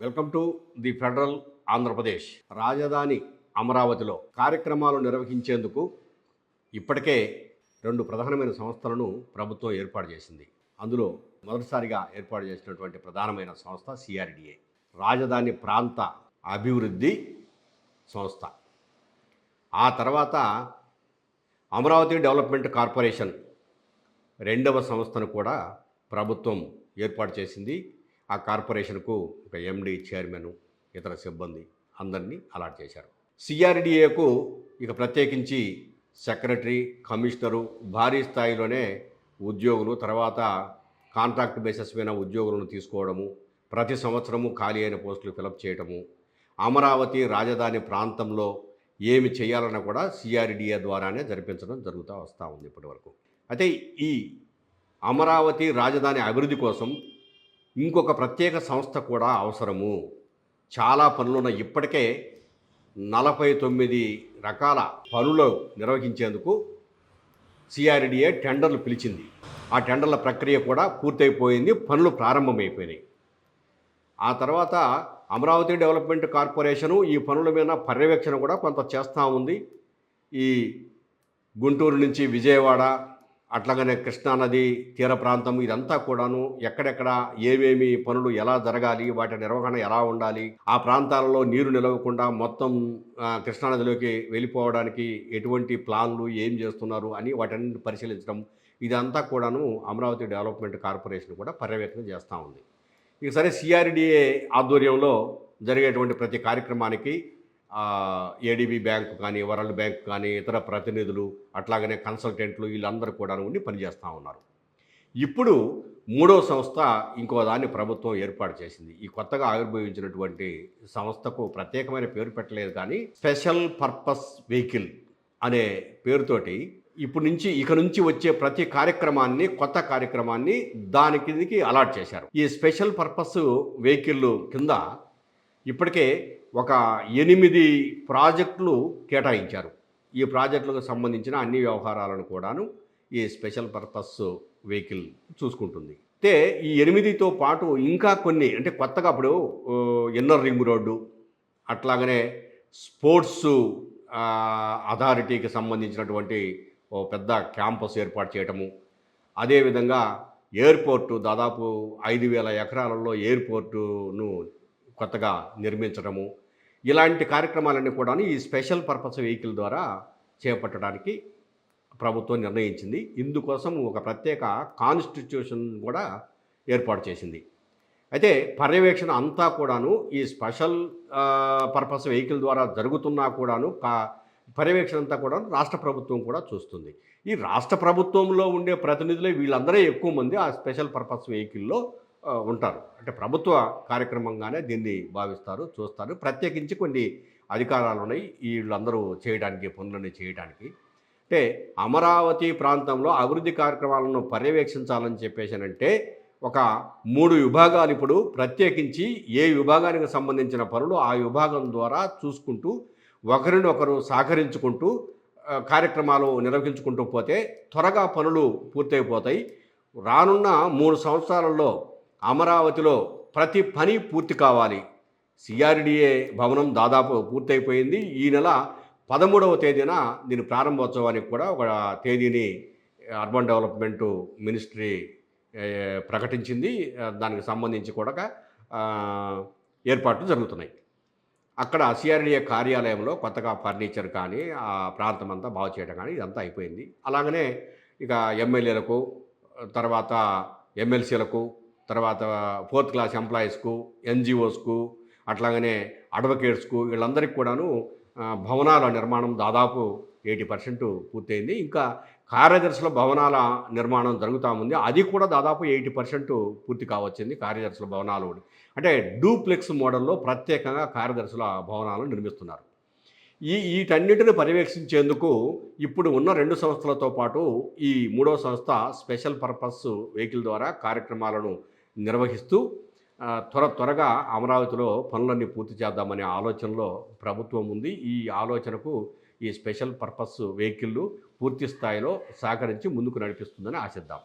Welcome to the Federal Andhra Pradesh. రాజధాని అమరావతిలో కార్యక్రమాలు నిర్వహించేందుకు ఇప్పటికే రెండు ప్రధానమైన సంస్థలను ప్రభుత్వం ఏర్పాటు చేసింది. అందులో మొదటిసారిగా ఏర్పాటు చేసినటువంటి ప్రధానమైన సంస్థ సిఆర్డిఏ. రాజధాని ప్రాంత అభివృద్ధి సంస్థ. ఆ తర్వాత అమరావతి డెవలప్మెంట్ కార్పొరేషన్ రెండవ సంస్థను కూడా ప్రభుత్వం ఏర్పాటు చేసింది. ఆ కార్పొరేషన్కు ఒక ఎండి చైర్మన్ ఇతర సిబ్బంది అందరినీ అలాట్ చేశారు. సిఆర్డిఏకు ఇక ప్రత్యేకించి సెక్రటరీ కమిషనరు భారీ స్థాయిలోనే ఉద్యోగులు తర్వాత కాంట్రాక్ట్ బేసిస్ మీద ఉద్యోగులను తీసుకోవడము ప్రతి సంవత్సరము ఖాళీ అయిన పోస్టులు ఫిలప్ చేయడము అమరావతి రాజధాని ప్రాంతంలో ఏమి చేయాలన్నా కూడా సిఆర్డిఏ ద్వారానే జరిపించడం జరుగుతూ వస్తూ ఉంది ఇప్పటివరకు. అయితే ఈ అమరావతి రాజధాని అభివృద్ధి కోసం ఇంకొక ప్రత్యేక సంస్థ కూడా అవసరము. చాలా పనులున్న ఇప్పటికే నలభై తొమ్మిది రకాల పనులు నిర్వహించేందుకు సిఆర్డిఏ టెండర్లు పిలిచింది. ఆ టెండర్ల ప్రక్రియ కూడా పూర్తయిపోయింది పనులు ప్రారంభమైపోయినాయి. ఆ తర్వాత అమరావతి డెవలప్మెంట్ కార్పొరేషను ఈ పనుల మీద పర్యవేక్షణ కూడా కొంత చేస్తూ ఉంది. ఈ గుంటూరు నుంచి విజయవాడ అట్లాగనే కృష్ణానది తీర ప్రాంతం ఇదంతా కూడాను ఎక్కడెక్కడ ఏమేమి పనులు ఎలా జరగాలి వాటి నిర్వహణ ఎలా ఉండాలి ఆ ప్రాంతాలలో నీరు నిలవకుండా మొత్తం కృష్ణానదిలోకి వెళ్ళిపోవడానికి ఎటువంటి ప్లాన్లు ఏం చేస్తున్నారు అని వాటన్ని పరిశీలించడం ఇదంతా కూడాను అమరావతి డెవలప్మెంట్ కార్పొరేషన్ కూడా పర్యవేక్షణ చేస్తూ ఉంది. ఇక సరే సిఆర్డిఏ ఆధ్వర్యంలో జరిగేటువంటి ప్రతి కార్యక్రమానికి ఏడీబీ బ్యాంకు కానీ వరల్డ్ బ్యాంక్ కానీ ఇతర ప్రతినిధులు అట్లాగనే కన్సల్టెంట్లు వీళ్ళందరూ కూడా ఉండి పనిచేస్తూ ఉన్నారు. ఇప్పుడు మూడో సంస్థ ఇంకో దాన్ని ప్రభుత్వం ఏర్పాటు చేసింది. ఈ కొత్తగా ఆవిర్భవించినటువంటి సంస్థకు ప్రత్యేకమైన పేరు పెట్టలేదు కానీ స్పెషల్ పర్పస్ వెహికల్ అనే పేరుతోటి ఇప్పుడు నుంచి ఇక నుంచి వచ్చే ప్రతి కార్యక్రమాన్ని కొత్త కార్యక్రమాన్ని దాని కిందకి అలాట్ చేశారు. ఈ స్పెషల్ పర్పస్ వెహికల్ కింద ఇప్పటికే ఒక ఎనిమిది ప్రాజెక్టులు కేటాయించారు. ఈ ప్రాజెక్టులకు సంబంధించిన అన్ని వ్యవహారాలను కూడాను ఈ స్పెషల్ పర్పస్ వెహికల్ చూసుకుంటుంది. అయితే ఈ ఎనిమిదితో పాటు ఇంకా కొన్ని అంటే కొత్తగా అప్పుడు ఇన్నర్ రింగ్ రోడ్డు అట్లాగనే స్పోర్ట్స్ అథారిటీకి సంబంధించినటువంటి ఓ పెద్ద క్యాంపస్ ఏర్పాటు చేయటము అదేవిధంగా ఎయిర్పోర్టు దాదాపు ఐదు వేల ఎకరాలలో ఎయిర్పోర్టును కొత్తగా నిర్మించడము ఇలాంటి కార్యక్రమాలన్నీ కూడా ఈ స్పెషల్ పర్పస్ వెహికల్ ద్వారా చేపట్టడానికి ప్రభుత్వం నిర్ణయించింది. ఇందుకోసం ఒక ప్రత్యేక కాన్స్టిట్యూషన్ కూడా ఏర్పాటు చేసింది. అయితే పర్యవేక్షణ అంతా కూడాను ఈ స్పెషల్ పర్పస్ వెహికల్ ద్వారా జరుగుతున్నా కూడాను కా పర్యవేక్షణ అంతా కూడా రాష్ట్ర ప్రభుత్వం కూడా చూస్తుంది. ఈ రాష్ట్ర ప్రభుత్వంలో ఉండే ప్రతినిధులే వీళ్ళందరూ ఎక్కువ మంది ఆ స్పెషల్ పర్పస్ వెహికల్లో ఉంటారు. అంటే ప్రభుత్వ కార్యక్రమంగానే దీన్ని భావిస్తారు చూస్తారు. ప్రత్యేకించి కొన్ని అధికారాలు ఉన్నాయి. వీళ్ళందరూ చేయడానికి పనులన్నీ చేయడానికి. అంటే అమరావతి ప్రాంతంలో అభివృద్ధి కార్యక్రమాలను పర్యవేక్షించాలని చెప్పేసానంటే ఒక మూడు విభాగాలు ఇప్పుడు ప్రత్యేకించి ఏ విభాగానికి సంబంధించిన పనులు ఆ విభాగం ద్వారా చూసుకుంటూ ఒకరినొకరు సహకరించుకుంటూ కార్యక్రమాలు నిర్వహించుకుంటూ పోతే త్వరగా పనులు పూర్తయిపోతాయి. రానున్న మూడు సంవత్సరాలలో అమరావతిలో ప్రతి పని పూర్తి కావాలి. సిఆర్డిఏ భవనం దాదాపు పూర్తయిపోయింది. ఈ నెల పదమూడవ తేదీన దీని ప్రారంభోత్సవానికి కూడా ఒక తేదీని అర్బన్ డెవలప్మెంట్ మినిస్ట్రీ ప్రకటించింది. దానికి సంబంధించి కూడా ఏర్పాట్లు జరుగుతున్నాయి. అక్కడ సిఆర్డిఏ కార్యాలయంలో కొత్తగా ఫర్నిచర్ కానీ ఆ ప్రాంతం అంతా బాగు చేయడం కానీ ఇదంతా అయిపోయింది. అలాగనే ఇక ఎమ్మెల్యేలకు తర్వాత ఎమ్మెల్సీలకు తర్వాత ఫోర్త్ క్లాస్ ఎంప్లాయీస్కు ఎన్జిఓస్కు అట్లాగనే అడ్వకేట్స్కు వీళ్ళందరికీ కూడాను భవనాల నిర్మాణం దాదాపు ఎయిటీ పర్సెంట్ పూర్తయింది. ఇంకా కార్యదర్శుల భవనాల నిర్మాణం జరుగుతూ ఉంది. అది కూడా దాదాపు ఎయిటీ పర్సెంట్ పూర్తి కావచ్చింది కార్యదర్శుల భవనాలు అంటే డూప్లెక్స్ మోడల్లో ప్రత్యేకంగా కార్యదర్శుల భవనాలను నిర్మిస్తున్నారు. ఈ వీటన్నిటిని పర్యవేక్షించేందుకు ఇప్పుడు ఉన్న రెండు సంస్థలతో పాటు ఈ మూడో సంస్థ స్పెషల్ పర్పస్ వెహికల్ ద్వారా కార్యక్రమాలను నిర్వహిస్తూ త్వర త్వరగా అమరావతిలో పనులన్నీ పూర్తి చేద్దామనే ఆలోచనలో ప్రభుత్వం ఉంది. ఈ ఆలోచనకు ఈ స్పెషల్ పర్పస్ వెహికల్ పూర్తి స్థాయిలో సహకరించి ముందుకు నడిపిస్తుందని ఆశిద్దాం.